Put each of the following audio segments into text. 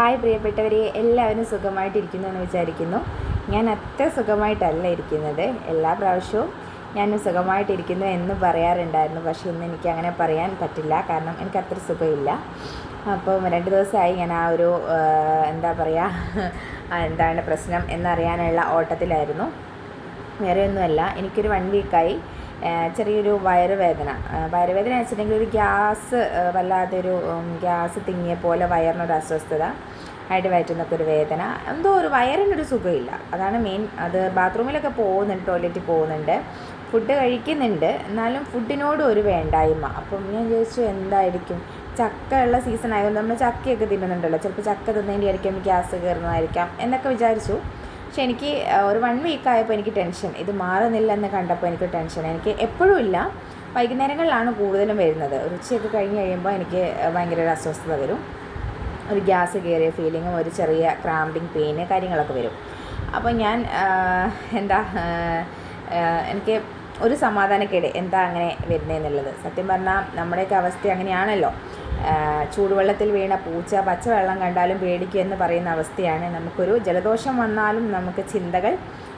Hi പ്രിയപ്പെട്ടവരെ എല്ലാവരും സുഖമായിട്ടിരിക്കുന്നു എന്ന് വിചാരിക്കുന്നു. ഞാൻ അത്ര സുഖമായിട്ടല്ല ഇരിക്കുന്നത്. എല്ലാ പ്രാവശ്യവും ഞാൻ സുഖമായിട്ടിരിക്കുന്നു എന്ന് പറയാറുണ്ടായിരുന്നു. പക്ഷേ ഇന്ന് എനിക്ക് അങ്ങനെ പറയാൻ പറ്റില്ല. കാരണം എനിക്ക് അത്ര സുഖമില്ല. അപ്പം രണ്ട് ദിവസമായി ഞാൻ ആ ഒരു എന്താ പറയുക എന്താണ് പ്രശ്നം എന്നറിയാനുള്ള ഓട്ടത്തിലായിരുന്നു. വേറെ ഒന്നുമല്ല എനിക്കൊരു വൺ വീക്കായി ചെറിയൊരു വയറുവേദന. വയറുവേദന വെച്ചിട്ടുണ്ടെങ്കിൽ ഒരു ഗ്യാസ് വല്ലാത്തൊരു ഗ്യാസ് തിങ്ങിയ പോലെ വയറിനൊരു അസ്വസ്ഥത ആയിട്ട് വയറ്റുന്നൊക്കെ ഒരു വേദന എന്തോ ഒരു വയറിനൊരു സുഖമില്ല. അതാണ് മെയിൻ അത് ബാത്റൂമിലൊക്കെ പോകുന്നുണ്ട് ടോയ്ലറ്റിൽ പോകുന്നുണ്ട്. ഫുഡ് കഴിക്കുന്നുണ്ട്. എന്നാലും ഫുഡിനോട് ഒരു വേണ്ടായ്മ. അപ്പം ഞാൻ ചോദിച്ചു എന്തായിരിക്കും? ചക്ക ഉള്ള സീസൺ ആയതുകൊണ്ട് നമ്മൾ ചക്കയൊക്കെ തിന്നുന്നുണ്ടല്ലോ. ചിലപ്പോൾ ചക്ക തിന്നതിന്റെ ആയിരിക്കും ഗ്യാസ് കയറുന്നതായിരിക്കാം എന്നൊക്കെ വിചാരിച്ചു. പക്ഷെ എനിക്ക് ഒരു വൺ വീക്ക് ആയപ്പോൾ എനിക്ക് ടെൻഷൻ ഇത് മാറുന്നില്ല എന്ന് കണ്ടപ്പോൾ എനിക്ക് ടെൻഷൻ എനിക്ക് എപ്പോഴും ഇല്ല. വൈകുന്നേരങ്ങളിലാണ് കൂടുതലും വരുന്നത്. ഒരു ഉച്ചയൊക്കെ കഴിഞ്ഞ് കഴിയുമ്പോൾ എനിക്ക് ഭയങ്കര ഒരു അസ്വസ്ഥത വരും. ഒരു ഗ്യാസ് കയറിയ ഫീലിങ്ങും ഒരു ചെറിയ ക്രാമ്പിങ് പെയിന് കാര്യങ്ങളൊക്കെ വരും. അപ്പോൾ ഞാൻ എന്താ എനിക്ക് ഒരു സമാധാനക്കേട്. എന്താ അങ്ങനെ വരുന്നതെന്നുള്ളത് സത്യം പറഞ്ഞാൽ നമ്മുടെയൊക്കെ അവസ്ഥ അങ്ങനെയാണല്ലോ. ചൂടുവെള്ളത്തിൽ വീണ പൂച്ച പച്ചവെള്ളം കണ്ടാലും പേടിക്കും എന്ന് പറയുന്ന അവസ്ഥയാണ്. നമുക്കൊരു ജലദോഷം വന്നാലും നമുക്ക് ചിന്തകൾ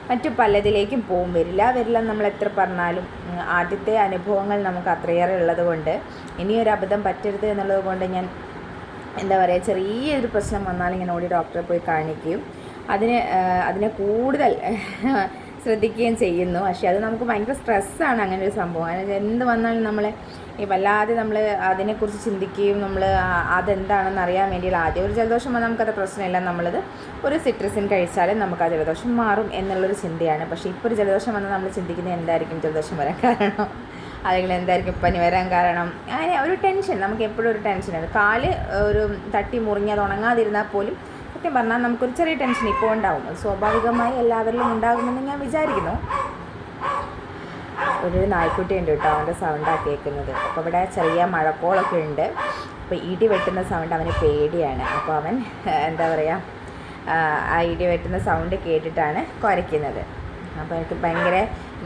മറ്റു പലതിലേക്കും പോവും. വരില്ല വരില്ല നമ്മൾ എത്ര പറഞ്ഞാലും ആദ്യത്തെ അനുഭവങ്ങൾ നമുക്ക് അത്രയേറെ ഉള്ളത് കൊണ്ട് ഇനിയൊരു അബദ്ധം പറ്റരുത് എന്നുള്ളത് കൊണ്ട് ഞാൻ എന്താ പറയുക ചെറിയൊരു പ്രശ്നം വന്നാലും ഇങ്ങനെ ഓടി ഡോക്ടറെ പോയി കാണിക്കുകയും അതിന് അതിനെ കൂടുതൽ ശ്രദ്ധിക്കുകയും ചെയ്യുന്നു. പക്ഷേ അത് നമുക്ക് ഭയങ്കര സ്ട്രെസ്സാണ് അങ്ങനെ ഒരു സംഭവം. എന്ത് വന്നാലും നമ്മൾ ഈ വല്ലാതെ നമ്മൾ അതിനെക്കുറിച്ച് ചിന്തിക്കുകയും നമ്മൾ അതെന്താണെന്ന് അറിയാൻ വേണ്ടിയുള്ള ആദ്യം ഒരു ജലദോഷം വന്നാൽ നമുക്കത് പ്രശ്നമില്ല. നമ്മളത് ഒരു സിട്രസിൻ കഴിച്ചാൽ നമുക്ക് ആ ജലദോഷം മാറും എന്നുള്ളൊരു ചിന്തയാണ്. പക്ഷേ ഇപ്പോൾ ഒരു ജലദോഷം വന്നാൽ നമ്മൾ ചിന്തിക്കുന്നത് എന്തായിരിക്കും ജലദോഷം വരാൻ കാരണം? അല്ലെങ്കിൽ എന്തായിരിക്കും പനി വരാൻ കാരണം? അങ്ങനെ ഒരു ടെൻഷൻ. നമുക്ക് എപ്പോഴും ഒരു ടെൻഷനാണ് കാൽ ഒരു തട്ടി മുറിഞ്ഞ് അത് ഉണങ്ങാതിരുന്നാൽ പോലും സത്യം പറഞ്ഞാൽ നമുക്കൊരു ചെറിയ ടെൻഷൻ ഇപ്പോൾ ഉണ്ടാവും. സ്വാഭാവികമായി എല്ലാവരിലും ഉണ്ടാകുമെന്ന് ഞാൻ വിചാരിക്കുന്നു. ഒരു നായ്ക്കുട്ടി ഉണ്ട് കേട്ടോ അവന്റെ സൗണ്ടാണ് കേൾക്കുന്നത്. അപ്പോൾ ഇവിടെ ചെറിയ മഴക്കോളൊക്കെ ഉണ്ട്. അപ്പോൾ ഇടി വെട്ടുന്ന സൗണ്ട് അവന് പേടിയാണ്. അപ്പോൾ അവൻ എന്താ പറയുക ആ, ഇടി വെട്ടുന്ന സൗണ്ട് കേട്ടിട്ടാണ് കുരയ്ക്കുന്നത്. അപ്പോൾ എനിക്ക് ഭയങ്കര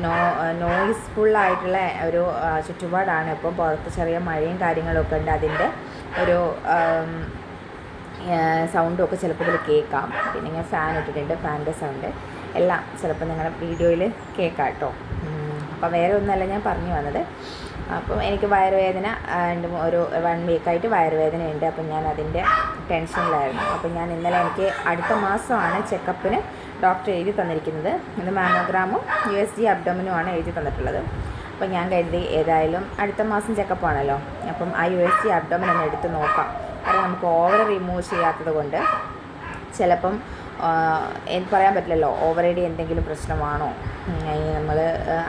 നോ നോയിസ്ഫുള്ളായിട്ടുള്ള ഒരു ചുറ്റുപാടാണ്. ഇപ്പോൾ പുറത്ത് ചെറിയ മഴയും കാര്യങ്ങളൊക്കെ ഉണ്ട്. അതിന്റെ ഒരു സൗണ്ടും ഒക്കെ ചിലപ്പോൾ ഇതിൽ കേൾക്കാം. പിന്നെ ഞാൻ ഫാൻ ഇട്ടിട്ടുണ്ട്. ഫാനിന്റെ സൗണ്ട് എല്ലാം ചിലപ്പോൾ നിങ്ങളുടെ വീഡിയോയിൽ കേൾക്കാം കേട്ടോ. അപ്പോൾ വേറെ ഒന്നല്ല ഞാൻ പറഞ്ഞു വന്നത്. അപ്പം എനിക്ക് വയറുവേദന ഒരു വൺ വീക്കായിട്ട് വയറുവേദന ഉണ്ട് അപ്പം ഞാൻ അതിന്റെ ടെൻഷനിലായിരുന്നു അപ്പം ഞാൻ ഇന്നലെ എനിക്ക് അടുത്ത മാസമാണ് ചെക്കപ്പിന് ഡോക്ടർ എഴുതി തന്നിരിക്കുന്നത്. ഇത് മാമോഗ്രാമും യു എസ് ജി അബ്ഡോമിനുമാണ് എഴുതി തന്നിട്ടുള്ളത്. അപ്പം ഞാൻ കരുതി ഏതായാലും അടുത്ത മാസം ചെക്കപ്പാണല്ലോ അപ്പം ആ യു എസ് ജി അബ്ഡോമിൻ എടുത്ത് നോക്കാം. കാരണം നമുക്ക് ഓവർ റിമൂവ് ചെയ്യാത്തത് കൊണ്ട് ചിലപ്പം പറയാൻ പറ്റില്ലല്ലോ. ഓവറേഡി എന്തെങ്കിലും പ്രശ്നമാണോ? നമ്മൾ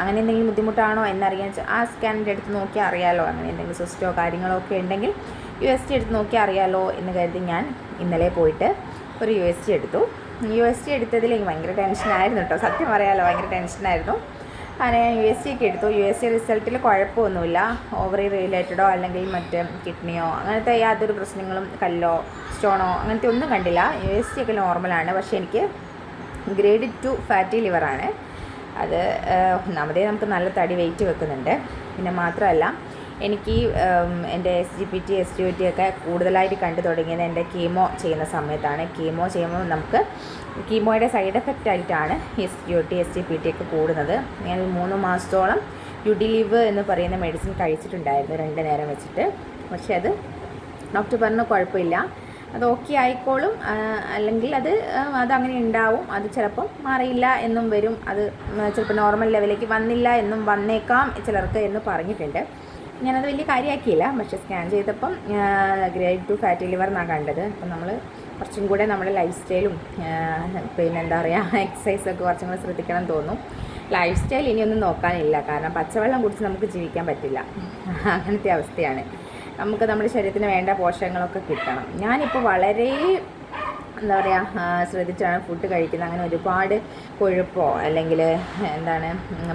അങ്ങനെ എന്തെങ്കിലും ബുദ്ധിമുട്ടാണോ എന്നറിയാൻ ആ സ്കാനിന്റെ അടുത്ത് നോക്കി അറിയാലോ. അങ്ങനെ എന്തെങ്കിലും സിസ്റ്റോ കാര്യങ്ങളോ ഒക്കെ ഉണ്ടെങ്കിൽ യു എസ് ടി എടുത്ത് നോക്കി അറിയാലോ എന്ന് കരുതി ഞാൻ ഇന്നലെ പോയിട്ട് ഒരു യു എസ് ടി എടുത്തു. യു എസ് ടി എടുത്തതിൽ എനിക്ക് ഭയങ്കര ടെൻഷനായിരുന്നു കേട്ടോ സത്യം പറയാലോ ഭയങ്കര ടെൻഷനായിരുന്നു അങ്ങനെ യു എസ് സി ഒക്കെ എടുത്തു. യു എസ് സി റിസൾട്ടിൽ കുഴപ്പമൊന്നുമില്ല. ഓവറി റിലേറ്റഡോ അല്ലെങ്കിൽ മറ്റ് കിഡ്നിയോ അങ്ങനത്തെ യാതൊരു പ്രശ്നങ്ങളും കല്ലോ സ്റ്റോണോ അങ്ങനത്തെ ഒന്നും കണ്ടില്ല. യു എസ് സി ഒക്കെ നോർമലാണ് പക്ഷേ എനിക്ക് ഗ്രേഡ് ടു ഫാറ്റി ലിവറാണ് അത് ഒന്നാമതേ നമുക്ക് നല്ല തടി വെയിറ്റ് വെക്കുന്നുണ്ട്. പിന്നെ മാത്രമല്ല എനിക്ക് എന്റെ S G P T S T O T ഒക്കെ കൂടുതലായിട്ട് കണ്ടു തുടങ്ങിയത് എന്റെ കീമോ ചെയ്യുന്ന സമയത്താണ്. കീമോ ചെയ്യുമ്പോൾ നമുക്ക് കീമോയുടെ സൈഡ് എഫക്റ്റ് ആയിട്ടാണ് S G O T S G P T ഒക്കെ കൂടുന്നത്. ഞാൻ മൂന്ന് മാസത്തോളം യുഡിലിവ് എന്ന് പറയുന്ന മെഡിസിൻ കഴിച്ചിട്ടുണ്ടായിരുന്നു രണ്ട് നേരം വെച്ചിട്ട്. പക്ഷേ അത് ഡോക്ടർ പറഞ്ഞു കുഴപ്പമില്ല. അത് ഓക്കെ ആയിക്കോളും. അല്ലെങ്കിൽ അത് അതങ്ങനെ ഉണ്ടാവും. അത് ചിലപ്പം മാറിയില്ല എന്നും വരും. അത് ചിലപ്പോൾ നോർമൽ ലെവലിലേക്ക് വന്നില്ല എന്നും വന്നേക്കാം ചിലർക്ക് എന്ന് പറഞ്ഞിട്ടുണ്ട്. ഞാനത് വലിയ കാര്യമാക്കിയില്ല പക്ഷേ സ്കാൻ ചെയ്തപ്പം ഗ്രേഡ് ടു ഫാറ്റി ലിവർ എന്നാണ് കണ്ടത്. അപ്പം നമ്മൾ കുറച്ചും കൂടെ നമ്മുടെ ലൈഫ് സ്റ്റൈലും പിന്നെ എന്താ പറയുക എക്സസൈസൊക്കെ കുറച്ചും കൂടെ ശ്രദ്ധിക്കണം എന്ന് തോന്നും. ലൈഫ് സ്റ്റൈൽ ഇനിയൊന്നും നോക്കാനില്ല. കാരണം പച്ചവെള്ളം കുടിച്ച് നമുക്ക് ജീവിക്കാൻ പറ്റില്ല. അങ്ങനത്തെ അവസ്ഥയാണ്. നമുക്ക് നമ്മുടെ ശരീരത്തിന് വേണ്ട പോഷകങ്ങളൊക്കെ കിട്ടണം. ഞാനിപ്പോൾ വളരെ എന്താ പറയുക ശ്രദ്ധിച്ചാണ് ഫുഡ് കഴിക്കുന്നത്. അങ്ങനെ ഒരുപാട് കൊഴുപ്പോ അല്ലെങ്കിൽ എന്താണ്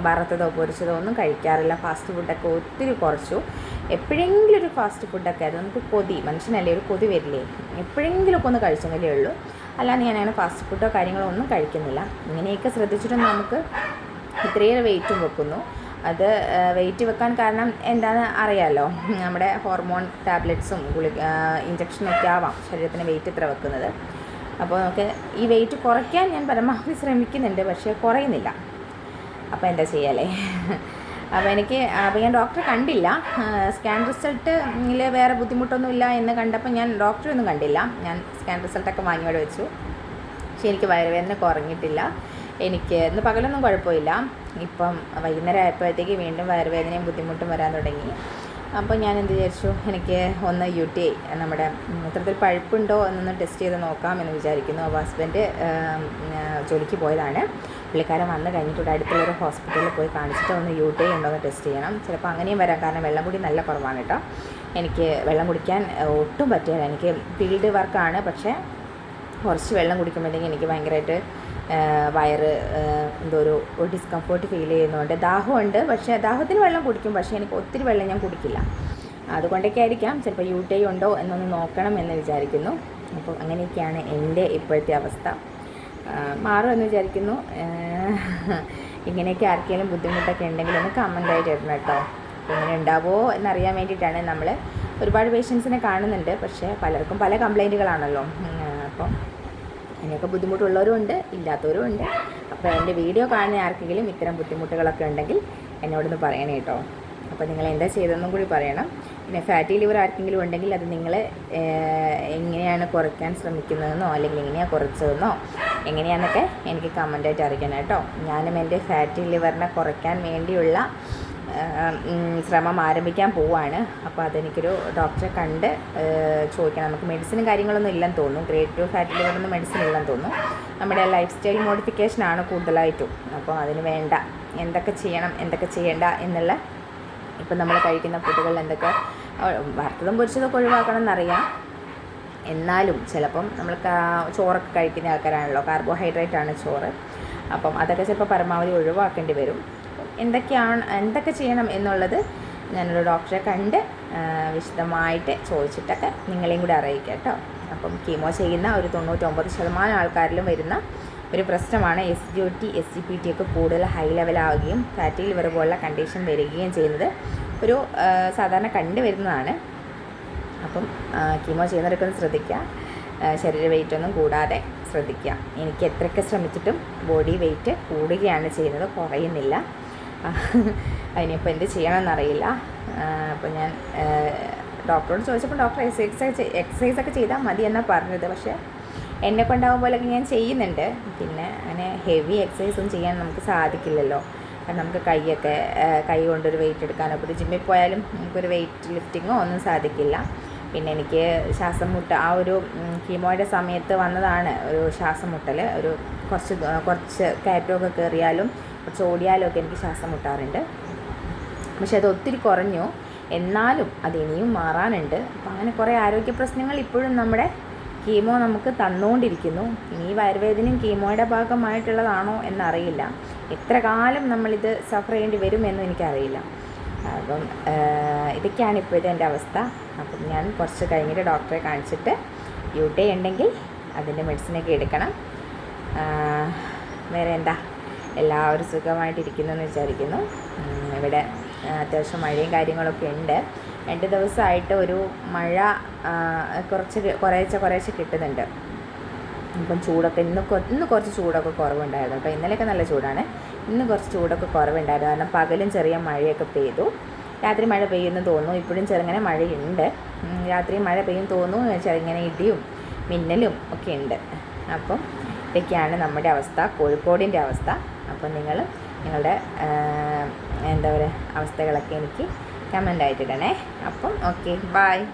വറുത്തതോ പൊരിച്ചതോ ഒന്നും കഴിക്കാറില്ല. ഫാസ്റ്റ് ഫുഡൊക്കെ ഒത്തിരി കുറച്ചു. എപ്പോഴെങ്കിലും ഒരു ഫാസ്റ്റ് ഫുഡൊക്കെ അത് നമുക്ക് കൊതി മനുഷ്യനല്ലേ ഒരു കൊതി വരില്ലേ? എപ്പോഴെങ്കിലുമൊക്കെ ഒന്ന് കഴിച്ചെങ്കിലേ ഉള്ളൂ. അല്ലാതെ ഞാൻ അങ്ങനെ ഫാസ്റ്റ് ഫുഡോ കാര്യങ്ങളോ ഒന്നും കഴിക്കുന്നില്ല. ഇങ്ങനെയൊക്കെ ശ്രദ്ധിച്ചിട്ടും നമുക്ക് ഇത്രയേറെ വെയിറ്റും വെക്കുന്നു. അത് വെയിറ്റ് വെക്കാൻ കാരണം എന്താണെന്ന് അറിയാമല്ലോ നമ്മുടെ ഹോർമോൺ ടാബ്ലറ്റ്സും ഗുളി ഇഞ്ചക്ഷനൊക്കെ ആവാം. ശരീരത്തിന് വെയിറ്റ് ഇത്ര വെക്കുന്നത്? അപ്പോൾ നമുക്ക് ഈ വെയിറ്റ് കുറയ്ക്കാൻ ഞാൻ പരമാവധി ശ്രമിക്കുന്നുണ്ട് പക്ഷേ കുറയുന്നില്ല. അപ്പോൾ എന്താ ചെയ്യാലേ? അപ്പോൾ എനിക്ക് അപ്പോൾ ഞാൻ ഡോക്ടറെ കണ്ടില്ല. സ്കാൻ റിസൾട്ടിൽ വേറെ ബുദ്ധിമുട്ടൊന്നുമില്ല എന്ന് കണ്ടപ്പോൾ ഞാൻ ഡോക്ടറെ ഒന്നും കണ്ടില്ല. ഞാൻ സ്കാൻ റിസൾട്ടൊക്കെ വാങ്ങി അവിടെ വെച്ചു. പക്ഷേ എനിക്ക് വയറുവേദന കുറഞ്ഞിട്ടില്ല. എനിക്ക് ഇന്ന് പകലൊന്നും കുഴപ്പമില്ല. ഇപ്പം വൈകുന്നേരം ആയപ്പോഴത്തേക്ക് വീണ്ടും വയറുവേദനയും ബുദ്ധിമുട്ടും വരാൻ തുടങ്ങി. അപ്പോൾ ഞാൻ എന്ത് വിചാരിച്ചു എനിക്ക് ഒന്ന് യു ടി ഐ നമ്മുടെ ഇത്തരത്തിൽ പഴുപ്പുണ്ടോ എന്നൊന്ന് ടെസ്റ്റ് ചെയ്ത് നോക്കാം എന്ന് വിചാരിക്കുന്നു. അപ്പോൾ ഹസ്ബൻഡ് ജോലിക്ക് പോയതാണ്. പുള്ളിക്കാരൻ വന്ന് കഴിഞ്ഞിട്ട് അടുത്തുള്ളൊരു ഹോസ്പിറ്റലിൽ പോയി കാണിച്ചിട്ട് ഒന്ന് യു ടി ഐ ഉണ്ടോ എന്ന് ടെസ്റ്റ് ചെയ്യണം. ചിലപ്പോൾ അങ്ങനെയും വരാം. കാരണം വെള്ളം കൂടി നല്ല കുറവാണ് കേട്ടോ. എനിക്ക് വെള്ളം കുടിക്കാൻ ഒട്ടും പറ്റില്ല. എനിക്ക് ഫീൽഡ് വർക്കാണ് പക്ഷേ കുറച്ച് വെള്ളം കുടിക്കുമ്പോഴത്തേക്കും എനിക്ക് ഭയങ്കരമായിട്ട് വയറ് എന്തോ ഒരു ഡിസ്കംഫോർട്ട് ഫീൽ ചെയ്യുന്നുണ്ട്. ദാഹമുണ്ട് പക്ഷേ ദാഹത്തിന് വെള്ളം കുടിക്കും പക്ഷേ എനിക്ക് ഒത്തിരി വെള്ളം ഞാൻ കുടിക്കില്ല. അതുകൊണ്ടൊക്കെ ആയിരിക്കാം ചിലപ്പോൾ യു ടി ഉണ്ടോ എന്നൊന്ന് നോക്കണം എന്ന് വിചാരിക്കുന്നു. അപ്പോൾ അങ്ങനെയൊക്കെയാണ് എന്റെ ഇപ്പോഴത്തെ അവസ്ഥ. മാറുമെന്ന് വിചാരിക്കുന്നു. ഇങ്ങനെയൊക്കെ ആർക്കെങ്കിലും ബുദ്ധിമുട്ടൊക്കെ ഉണ്ടെങ്കിൽ ഒന്ന് കമന്റായിട്ട് ഇടണം കേട്ടോ. ഇങ്ങനെ ഉണ്ടാവുമോ എന്നറിയാൻ വേണ്ടിയിട്ടാണ് നമ്മൾ ഒരുപാട് പേഷ്യൻസിനെ കാണുന്നുണ്ട് പക്ഷേ പലർക്കും പല കംപ്ലൈന്റുകളാണല്ലോ അപ്പം അതിനൊക്കെ ബുദ്ധിമുട്ടുള്ളവരും ഉണ്ട് ഇല്ലാത്തവരും ഉണ്ട് അപ്പോൾ എന്റെ വീഡിയോ കാണുന്ന ആർക്കെങ്കിലും ഇത്തരം ബുദ്ധിമുട്ടുകളൊക്കെ ഉണ്ടെങ്കിൽ എന്നോടൊന്ന് പറയണേ കേട്ടോ. അപ്പോൾ നിങ്ങൾ എന്താ ചെയ്തതെന്നും കൂടി പറയണം. പിന്നെ ഫാറ്റി ലിവർ ആർക്കെങ്കിലും ഉണ്ടെങ്കിൽ അത് നിങ്ങൾ എങ്ങനെയാണ് കുറയ്ക്കാൻ ശ്രമിക്കുന്നതെന്നോ അല്ലെങ്കിൽ എങ്ങനെയാണ് കുറച്ചതെന്നോ എങ്ങനെയാണെന്നൊക്കെ എനിക്ക് കമന്റായിട്ട് അറിയിക്കണം കേട്ടോ. ഞാനും എന്റെ ഫാറ്റി ലിവറിനെ കുറയ്ക്കാൻ വേണ്ടിയുള്ള ശ്രമം ആരംഭിക്കാൻ പോവാണ്. അപ്പോൾ അതെനിക്കൊരു ഡോക്ടറെ കണ്ട് ചോദിക്കണം. നമുക്ക് മെഡിസിനും കാര്യങ്ങളൊന്നും ഇല്ലെന്ന് തോന്നുന്നു. ഗ്രേറ്റ് ടു ഫാറ്റി ലിവറിന് മെഡിസിൻ ഇല്ലെന്ന് തോന്നുന്നു. നമ്മുടെ ലൈഫ് സ്റ്റൈൽ മോഡിഫിക്കേഷനാണ് കൂടുതലായിട്ടും. അപ്പോൾ അതിന് വേണ്ട. എന്തൊക്കെ ചെയ്യണം എന്തൊക്കെ ചെയ്യേണ്ട എന്നുള്ള ഇപ്പം നമ്മൾ കഴിക്കുന്ന ഫുഡുകളിൽ എന്തൊക്കെ വറുത്തതും പൊരിച്ചതൊക്കെ ഒഴിവാക്കണം എന്നറിയാം എന്നാലും ചിലപ്പം നമ്മൾ ചോറൊക്കെ കഴിക്കുന്ന ആൾക്കാരാണല്ലോ. കാർബോഹൈഡ്രേറ്റ് ആണ് ചോറ്. അപ്പം അതൊക്കെ ചിലപ്പോൾ പരമാവധി ഒഴിവാക്കേണ്ടി വരും. എന്തൊക്കെയാണ് എന്തൊക്കെ ചെയ്യണം എന്നുള്ളത് ഞാനൊരു ഡോക്ടറെ കണ്ട് വിശദമായിട്ട് ചോദിച്ചിട്ടൊക്കെ നിങ്ങളെയും കൂടി അറിയിക്കാം കേട്ടോ. അപ്പം കീമോ ചെയ്യുന്ന ഒരു തൊണ്ണൂറ്റൊമ്പത് ശതമാനം ആൾക്കാരിലും വരുന്ന ഒരു പ്രശ്നമാണ് S G O T S G P T ഒക്കെ കൂടുതൽ ഹൈ ലെവലാവുകയും ഫാറ്റി ലിവർ പോലുള്ള കണ്ടീഷൻ വരികയും ചെയ്യുന്നത്. ഒരു സാധാരണ കണ്ടുവരുന്നതാണ് അപ്പം കീമോ ചെയ്യുന്നവരൊക്കെ ഒന്ന് ശ്രദ്ധിക്കുക. ശരീര വെയിറ്റ് ഒന്നും കൂടാതെ ശ്രദ്ധിക്കുക. എനിക്ക് എത്രയൊക്കെ ശ്രമിച്ചിട്ടും ബോഡി വെയിറ്റ് കൂടുകയാണ് ചെയ്യുന്നത് കുറയുന്നില്ല. അതിനിപ്പോൾ എന്ത് ചെയ്യണമെന്നറിയില്ല. അപ്പോൾ ഞാൻ ഡോക്ടറോട് ചോദിച്ചപ്പോൾ ഡോക്ടർ എക്സസൈസ് എക്സസൈസ് ഒക്കെ ചെയ്താൽ മതി എന്നാണ് പറഞ്ഞത്. പക്ഷേ എന്നെ കൊണ്ടാവും പോലെയൊക്കെ ഞാൻ ചെയ്യുന്നുണ്ട്. പിന്നെ അങ്ങനെ ഹെവി എക്സസൈസ് ഒന്നും ചെയ്യാൻ നമുക്ക് സാധിക്കില്ലല്ലോ. കാരണം നമുക്ക് കൈയൊക്കെ കൈ കൊണ്ടൊരു വെയിറ്റ് എടുക്കാനോ ഇപ്പോൾ ജിമ്മിൽ പോയാലും നമുക്കൊരു വെയിറ്റ് ലിഫ്റ്റിങ്ങോ ഒന്നും സാധിക്കില്ല. പിന്നെ എനിക്ക് ശ്വാസം മുട്ട ആ ഒരു കീമോയുടെ സമയത്ത് വന്നതാണ് ഒരു ശ്വാസം മുട്ടൽ ഒരു കുറച്ച് കുറച്ച് കയറ്റമൊക്കെ കയറിയാലും ഒക്കെ എനിക്ക് ശ്വാസം മുട്ടാറുണ്ട്. പക്ഷെ അത് ഒത്തിരി കുറഞ്ഞു. എന്നാലും അത് ഇനിയും മാറാനുണ്ട്. അപ്പം അങ്ങനെ കുറേ ആരോഗ്യ പ്രശ്നങ്ങൾ ഇപ്പോഴും നമ്മുടെ കീമോ നമുക്ക് തന്നുകൊണ്ടിരിക്കുന്നു ഇനി വയറുവേദനയും കീമോയുടെ ഭാഗമായിട്ടുള്ളതാണോ എന്നറിയില്ല. എത്ര കാലം നമ്മളിത് സഫർ ചെയ്യേണ്ടി വരുമെന്നും എനിക്കറിയില്ല. അപ്പം ഇതൊക്കെയാണ് ഇപ്പോഴത്തെ എന്റെ അവസ്ഥ. അപ്പം ഞാൻ കുറച്ച് കഴിഞ്ഞിട്ട് ഡോക്ടറെ കാണിച്ചിട്ട് യു ടി ഉണ്ടെങ്കിൽ അതിന്റെ മെഡിസിനൊക്കെ എടുക്കണം. വേറെ എന്താ? എല്ലാവരും സുഖമായിട്ടിരിക്കുന്നു എന്ന് വിചാരിക്കുന്നു ഇവിടെ അത്യാവശ്യം മഴയും കാര്യങ്ങളൊക്കെ ഉണ്ട്. രണ്ട് ദിവസമായിട്ട് ഒരു മഴ കുറച്ച് കുറേശ്ശെ കുറേശ്ശെ കിട്ടുന്നുണ്ട്. ഇപ്പം ചൂടൊക്കെ ഇന്ന് ഇന്ന് കുറച്ച് ചൂടൊക്കെ കുറവുണ്ടായിരുന്നു. അപ്പോൾ ഇന്നലെയൊക്കെ നല്ല ചൂടാണ്. ഇന്ന് കുറച്ച് ചൂടൊക്കെ കുറവുണ്ടായിരുന്നു. കാരണം പകലും ചെറിയ മഴയൊക്കെ പെയ്തു. രാത്രി മഴ പെയ്യുമെന്ന് തോന്നുന്നു. ഇപ്പോഴും ചെറുങ്ങനെ മഴയുണ്ട്. രാത്രി മഴ പെയ്യും തോന്നുന്നു ചെറുങ്ങനെ ഇടിയും മിന്നലും ഒക്കെ ഉണ്ട്. അപ്പം ഇതൊക്കെയാണ് നമ്മുടെ അവസ്ഥ. കോഴിക്കോടിന്റെ അവസ്ഥ. അപ്പം നിങ്ങൾ നിങ്ങളുടെ എന്താ പറയുക അവസ്ഥകളൊക്കെ എനിക്ക് കമന്റ് ആയിട്ടിടണേ അപ്പം ഓക്കെ ബായ്